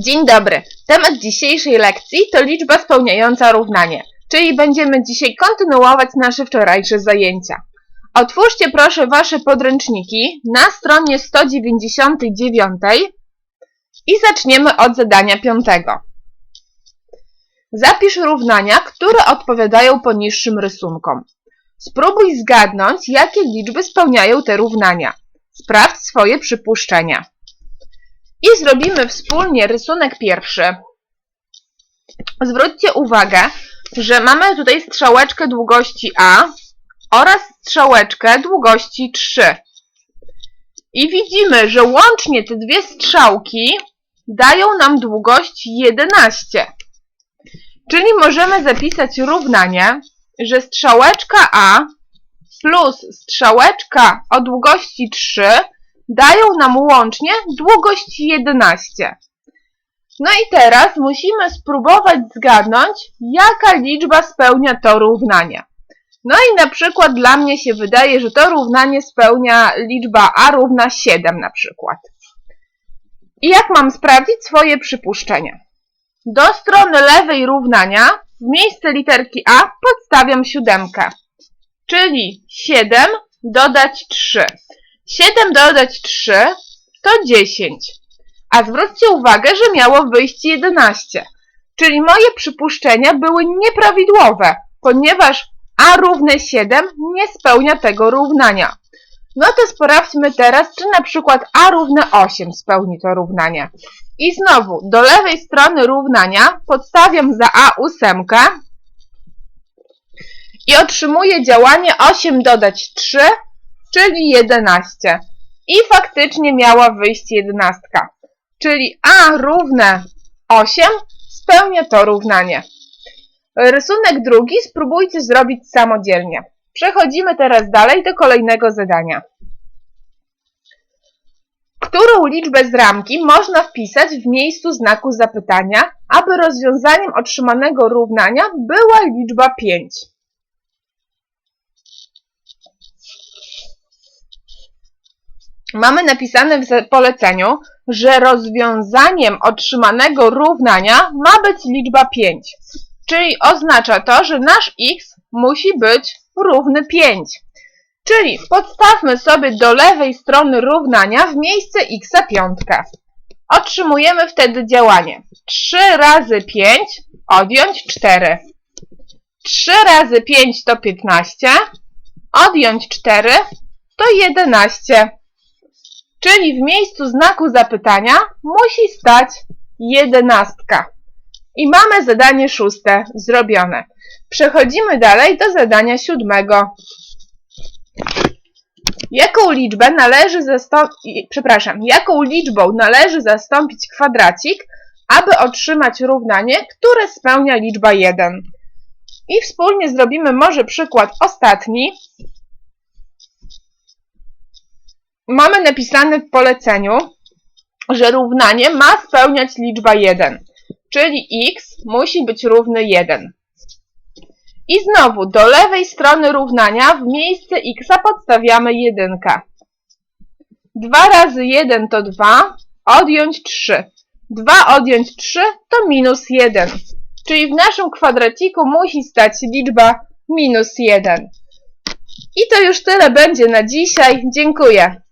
Dzień dobry. Temat dzisiejszej lekcji to liczba spełniająca równanie, czyli będziemy dzisiaj kontynuować nasze wczorajsze zajęcia. Otwórzcie proszę Wasze podręczniki na stronie 199 i zaczniemy od zadania piątego. Zapisz równania, które odpowiadają poniższym rysunkom. Spróbuj zgadnąć, jakie liczby spełniają te równania. Sprawdź swoje przypuszczenia. I zrobimy wspólnie rysunek pierwszy. Zwróćcie uwagę, że mamy tutaj strzałeczkę długości A oraz strzałeczkę długości 3. I widzimy, że łącznie te dwie strzałki dają nam długość 11. Czyli możemy zapisać równanie, że strzałeczka A plus strzałeczka o długości 3 dają nam łącznie długość 11. No i teraz musimy spróbować zgadnąć, jaka liczba spełnia to równanie. No i na przykład dla mnie się wydaje, że to równanie spełnia liczba a równa 7 na przykład. I jak mam sprawdzić swoje przypuszczenia? Do strony lewej równania w miejsce literki a podstawiam siódemkę, czyli 7 dodać 3. 7 dodać 3 to 10. A zwróćcie uwagę, że miało wyjść 11. Czyli moje przypuszczenia były nieprawidłowe, ponieważ a równe 7 nie spełnia tego równania. No to sprawdźmy teraz, czy na przykład a równe 8 spełni to równanie. I znowu, do lewej strony równania podstawiam za a ósemkę i otrzymuję działanie 8 dodać 3, czyli 11. I faktycznie miała wyjść 11. Czyli a równe 8 spełnia to równanie. Rysunek drugi spróbujcie zrobić samodzielnie. Przechodzimy teraz dalej do kolejnego zadania. Którą liczbę z ramki można wpisać w miejscu znaku zapytania, aby rozwiązaniem otrzymanego równania była liczba 5? Mamy napisane w poleceniu, że rozwiązaniem otrzymanego równania ma być liczba 5. Czyli oznacza to, że nasz x musi być równy 5. Czyli podstawmy sobie do lewej strony równania w miejsce x piątkę. Otrzymujemy wtedy działanie 3 razy 5 odjąć 4. 3 razy 5 to 15, odjąć 4 to 11. Czyli w miejscu znaku zapytania musi stać jedenastka. I mamy zadanie szóste zrobione. Przechodzimy dalej do zadania siódmego. Jaką liczbę należy zastąpić, przepraszam, jaką liczbą należy zastąpić kwadracik, aby otrzymać równanie, które spełnia liczba 1? I wspólnie zrobimy może przykład ostatni. Mamy napisane w poleceniu, że równanie ma spełniać liczba 1, czyli x musi być równy 1. I znowu do lewej strony równania w miejsce x podstawiamy 1. 2 razy 1 to 2, odjąć 3. 2 odjąć 3 to minus 1. Czyli w naszym kwadraciku musi stać liczba minus 1. I to już tyle będzie na dzisiaj. Dziękuję.